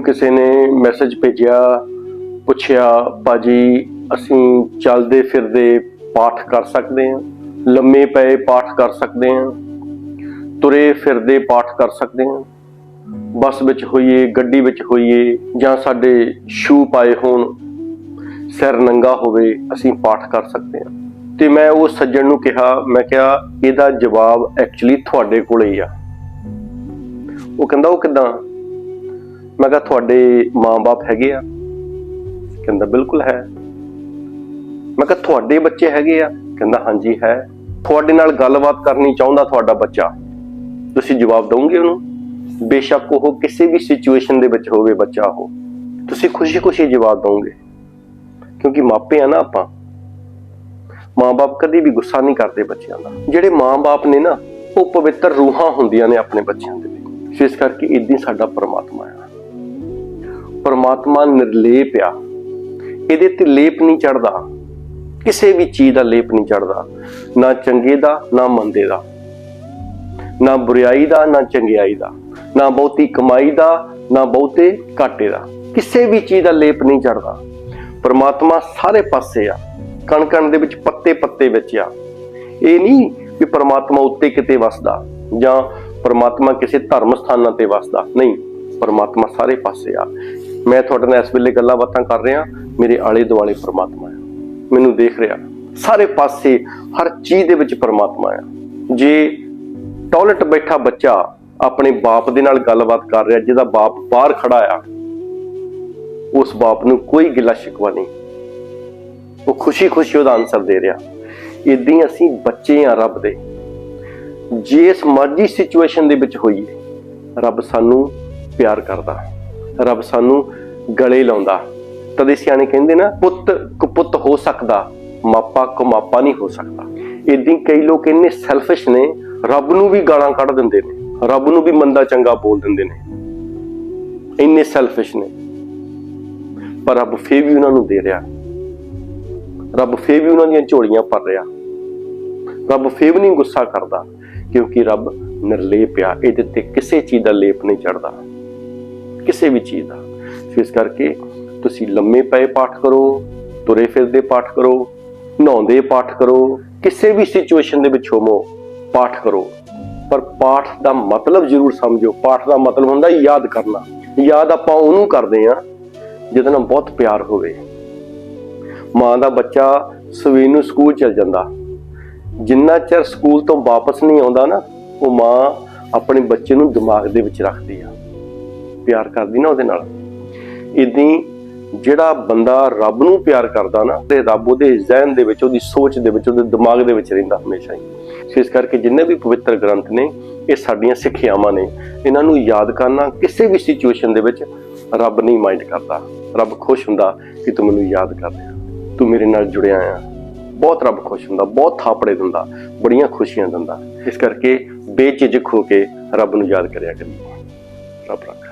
ਮੈਨੂੰ ਕਿਸੇ ਨੇ ਮੈਸੇਜ ਭੇਜਿਆ, ਪੁੱਛਿਆ, ਭਾਜੀ, ਅਸੀਂ ਚੱਲਦੇ ਫਿਰਦੇ ਪਾਠ ਕਰ ਸਕਦੇ ਹਾਂ, ਲੰਮੇ ਪਏ ਪਾਠ ਕਰ ਸਕਦੇ ਹਾਂ, ਤੁਰੇ ਫਿਰਦੇ ਪਾਠ ਕਰ ਸਕਦੇ ਹਾਂ, ਬੱਸ ਵਿੱਚ ਹੋਈਏ, ਗੱਡੀ ਵਿੱਚ ਹੋਈਏ ਜਾਂ ਸਾਡੇ ਸ਼ੂ ਪਾਏ ਹੋਣ, ਸਿਰ ਨੰਗਾ ਹੋਵੇ, ਅਸੀਂ ਪਾਠ ਕਰ ਸਕਦੇ ਹਾਂ। ਤੇ ਮੈਂ ਉਹ ਸੱਜਣ ਨੂੰ ਕਿਹਾ, ਮੈਂ ਕਿਹਾ, ਇਹਦਾ ਜਵਾਬ ਐਕਚੁਅਲੀ ਤੁਹਾਡੇ ਕੋਲ ਹੀ ਆ। ਉਹ ਕਹਿੰਦਾ, ਉਹ ਕਿਦਾਂ? ਮੈਂ ਕਿਹਾ ਤੁਹਾਡੇ ਮਾਂ-ਬਾਪ ਹੈਗੇ ਆ? ਕਹਿੰਦਾ, ਬਿਲਕੁਲ ਹੈ। ਮੈਂ ਕਿਹਾ, ਤੁਹਾਡੇ ਬੱਚੇ ਹੈਗੇ ਆ? ਕਹਿੰਦਾ, ਹਾਂਜੀ, ਹੈ। ਤੁਹਾਡੇ ਨਾਲ ਗੱਲਬਾਤ ਕਰਨੀ ਚਾਹੁੰਦਾ ਤੁਹਾਡਾ ਬੱਚਾ? ਤੁਸੀਂ ਜਵਾਬ ਦਿਓਗੇ ਉਹਨੂੰ? ਬੇਸ਼ੱਕ ਉਹ ਕਿਸੇ ਵੀ ਸਿਚੁਏਸ਼ਨ ਦੇ ਵਿੱਚ ਹੋਵੇ ਬੱਚਾ ਉਹ। ਤੁਸੀਂ ਖੁਸ਼ੀ-ਖੁਸ਼ੀ ਜਵਾਬ ਦਿਓਗੇ ਕਿਉਂਕਿ ਮਾਪੇ ਆ ਨਾ ਆਪਾਂ। ਮਾਂ-ਬਾਪ ਕਦੀ ਵੀ ਗੁੱਸਾ ਨਹੀਂ ਕਰਦੇ ਬੱਚਿਆਂ ਦਾ। ਜਿਹੜੇ ਮਾਂ-ਬਾਪ ਨੇ ਨਾ, ਉਹ ਪਵਿੱਤਰ ਰੂਹਾਂ ਹੁੰਦੀਆਂ ਨੇ ਆਪਣੇ ਬੱਚਿਆਂ ਦੇ ਲਈ ਇਸ ਕਰਕੇ ਇਦਾਂ ਸਾਡਾ ਪਰਮਾਤਮਾ ਆ। ਪਰਮਾਤਮਾ ਨਿਰਲੇਪ ਆ। ਇਹਦੇ ਤੇ ਲੇਪ ਨਹੀਂ ਚੜਦਾ ਕਿਸੇ ਵੀ ਚੀਜ਼ ਦਾ ਲੇਪ ਨਹੀਂ ਚੜਦਾ ਨਾ ਚੰਗੇ ਦਾ, ਨਾ ਮੰਦੇ ਦਾ। ਨਾ ਬੁਰਾਈ ਦਾ, ਨਾ ਚੰਗਿਆਈ ਦਾ। ਨਾ ਬਹੁਤੀ ਕਮਾਈ ਦਾ, ਨਾ ਬਹੁਤੇ ਘਾਟੇ ਦਾ। ਕਿਸੇ ਵੀ ਚੀਜ਼ ਦਾ ਲੇਪ ਨਹੀਂ ਚੜਦਾ ਪਰਮਾਤਮਾ ਸਾਰੇ ਪਾਸੇ ਆ। ਕਣ ਕਣ ਦੇ ਵਿੱਚ ਪੱਤੇ ਪੱਤੇ ਵਿੱਚ ਆ। ਇਹ ਨਹੀਂ ਵੀ ਪਰਮਾਤਮਾ ਉੱਤੇ ਕਿਤੇ ਵਸਦਾ ਜਾਂ ਪਰਮਾਤਮਾ ਕਿਸੇ ਧਰਮ ਸਥਾਨਾਂ ਤੇ ਵਸਦਾ। ਨਹੀਂ, ਪਰਮਾਤਮਾ ਸਾਰੇ ਪਾਸੇ ਆ। ਮੈਂ ਤੁਹਾਡੇ ਨਾਲ ਇਸ ਵੇਲੇ ਗੱਲਾਂ ਬਾਤਾਂ ਕਰ ਰਿਹਾ, ਮੇਰੇ ਆਲੇ ਦੁਆਲੇ ਪਰਮਾਤਮਾ ਆ। ਮੈਨੂੰ ਦੇਖ ਰਿਹਾ, ਸਾਰੇ ਪਾਸੇ ਹਰ ਚੀਜ਼ ਦੇ ਵਿੱਚ ਪਰਮਾਤਮਾ ਆ। ਜੇ ਟਾਇਲਟ ਬੈਠਾ ਬੱਚਾ ਆਪਣੇ ਬਾਪ ਦੇ ਨਾਲ ਗੱਲਬਾਤ ਕਰ ਰਿਹਾ, ਜਿਹਦਾ ਬਾਪ ਬਾਹਰ ਖੜਾ ਆ, ਉਸ ਬਾਪ ਨੂੰ ਕੋਈ ਗਿਲਾ ਸ਼ਿਕਵਾ ਨਹੀਂ। ਉਹ ਖੁਸ਼ੀ-ਖੁਸ਼ੀ ਉਹਦਾ ਆਨਸਰ ਦੇ ਰਿਹਾ ਇਦਾਂ ਹੀ ਅਸੀਂ ਬੱਚੇ ਆ ਰੱਬ ਦੇ। ਜਿਸ ਮਰਜ਼ੀ ਸਿਚੁਏਸ਼ਨ ਦੇ ਵਿੱਚ ਹੋਈਏ, ਰੱਬ ਸਾਨੂੰ ਪਿਆਰ ਕਰਦਾ ਹੈ। ਰੱਬ ਸਾਨੂੰ ਗਲੇ ਲਾਉਂਦਾ। ਤਦੇ ਸਿਆਣੇ ਕਹਿੰਦੇ ਨਾ, ਪੁੱਤ ਕੁਪੁੱਤ ਹੋ ਸਕਦਾ, ਮਾਪਾ ਕੁਮਾਪਾ ਨਹੀਂ ਹੋ ਸਕਦਾ। ਇਦਾਂ ਕਈ ਲੋਕ ਇੰਨੇ ਸੈਲਫਿਸ਼ ਨੇ, ਰੱਬ ਨੂੰ ਵੀ ਗਾਲਾਂ ਕੱਢ ਦਿੰਦੇ ਨੇ, ਰੱਬ ਨੂੰ ਵੀ ਮੰਦਾ ਚੰਗਾ ਬੋਲ ਦਿੰਦੇ ਨੇ। ਇੰਨੇ ਸੈਲਫਿਸ਼ ਨੇ। ਪਰ ਰੱਬ ਫੇਰ ਵੀ ਉਹਨਾਂ ਨੂੰ ਦੇ ਰਿਹਾ। ਰੱਬ ਫੇਰ ਵੀ ਉਹਨਾਂ ਦੀਆਂ ਝੋਲੀਆਂ ਭਰ ਰਿਹਾ। ਰੱਬ ਫੇਰ ਵੀ ਨਹੀਂ ਗੁੱਸਾ ਕਰਦਾ, ਕਿਉਂਕਿ ਰੱਬ ਨਿਰਲੇਪ ਆ, ਇਹਦੇ ਤੇ ਕਿਸੇ ਚੀਜ਼ ਦਾ ਲੇਪ ਨਹੀਂ ਚੜਦਾ। ਕਿਸੇ ਵੀ ਚੀਜ਼ ਦਾ। ਸੋ ਇਸ ਕਰਕੇ ਤੁਸੀਂ ਲੰਮੇ ਪਏ ਪਾਠ ਕਰੋ, ਤੁਰੇ ਫਿਰਦੇ ਪਾਠ ਕਰੋ, ਨਹਾਉਂਦੇ ਪਾਠ ਕਰੋ, ਕਿਸੇ ਵੀ ਸਿਚੁਏਸ਼ਨ ਦੇ ਵਿੱਚ ਹੋਵੋ, ਪਾਠ ਕਰੋ। ਪਰ ਪਾਠ ਦਾ ਮਤਲਬ ਜ਼ਰੂਰ ਸਮਝੋ। ਪਾਠ ਦਾ ਮਤਲਬ ਹੁੰਦਾ ਯਾਦ ਕਰਨਾ। ਯਾਦ ਆਪਾਂ ਉਹਨੂੰ ਕਰਦੇ ਆ ਜਿਹਦੇ ਨਾਲ ਬਹੁਤ ਪਿਆਰ ਹੋਵੇ। ਮਾਂ ਦਾ ਬੱਚਾ ਸਵੇਰ ਨੂੰ ਸਕੂਲ ਚਲ ਜਾਂਦਾ। ਜਿੰਨਾ ਚਿਰ ਸਕੂਲ ਤੋਂ ਵਾਪਸ ਨਹੀਂ ਆਉਂਦਾ ਨਾ, ਉਹ ਮਾਂ ਆਪਣੇ ਬੱਚੇ ਨੂੰ ਦਿਮਾਗ ਦੇ ਵਿੱਚ ਰੱਖਦੀ ਆ। ਪਿਆਰ ਕਰਦੀ ਨਾ ਉਹਦੇ ਨਾਲ। ਇਦਾਂ ਜਿਹੜਾ ਬੰਦਾ ਰੱਬ ਨੂੰ ਪਿਆਰ ਕਰਦਾ ਨਾ, ਤੇ ਰੱਬ ਉਹਦੇ ਜ਼ਿਹਨ ਦੇ ਵਿੱਚ, ਉਹਦੀ ਸੋਚ ਦੇ ਵਿੱਚ, ਉਹਦੇ ਦਿਮਾਗ ਦੇ ਵਿੱਚ ਰਹਿੰਦਾ ਹਮੇਸ਼ਾ ਹੀ। ਸੋ ਇਸ ਕਰਕੇ ਜਿੰਨੇ ਵੀ ਪਵਿੱਤਰ ਗ੍ਰੰਥ ਨੇ, ਇਹ ਸਾਡੀਆਂ ਸਿੱਖਿਆਵਾਂ ਨੇ। ਇਹਨਾਂ ਨੂੰ ਯਾਦ ਕਰਨਾ ਕਿਸੇ ਵੀ ਸਿਚੁਏਸ਼ਨ ਦੇ ਵਿੱਚ ਰੱਬ ਨਹੀਂ ਮਾਈਂਡ ਕਰਦਾ। ਰੱਬ ਖੁਸ਼ ਹੁੰਦਾ ਕਿ ਤੂੰ ਮੈਨੂੰ ਯਾਦ ਕਰ ਰਿਹਾ। ਤੂੰ ਮੇਰੇ ਨਾਲ ਜੁੜਿਆ ਆ। ਬਹੁਤ ਰੱਬ ਖੁਸ਼ ਹੁੰਦਾ, ਬਹੁਤ ਥਾਪੜੇ ਦਿੰਦਾ, ਬੜੀਆਂ ਖੁਸ਼ੀਆਂ ਦਿੰਦਾ। ਇਸ ਕਰਕੇ ਬੇਝਿਜਕ ਹੋ ਕੇ ਰੱਬ ਨੂੰ ਯਾਦ ਕਰਿਆ ਕਰੀਏ। ਰੱਬ ਰੱਖ।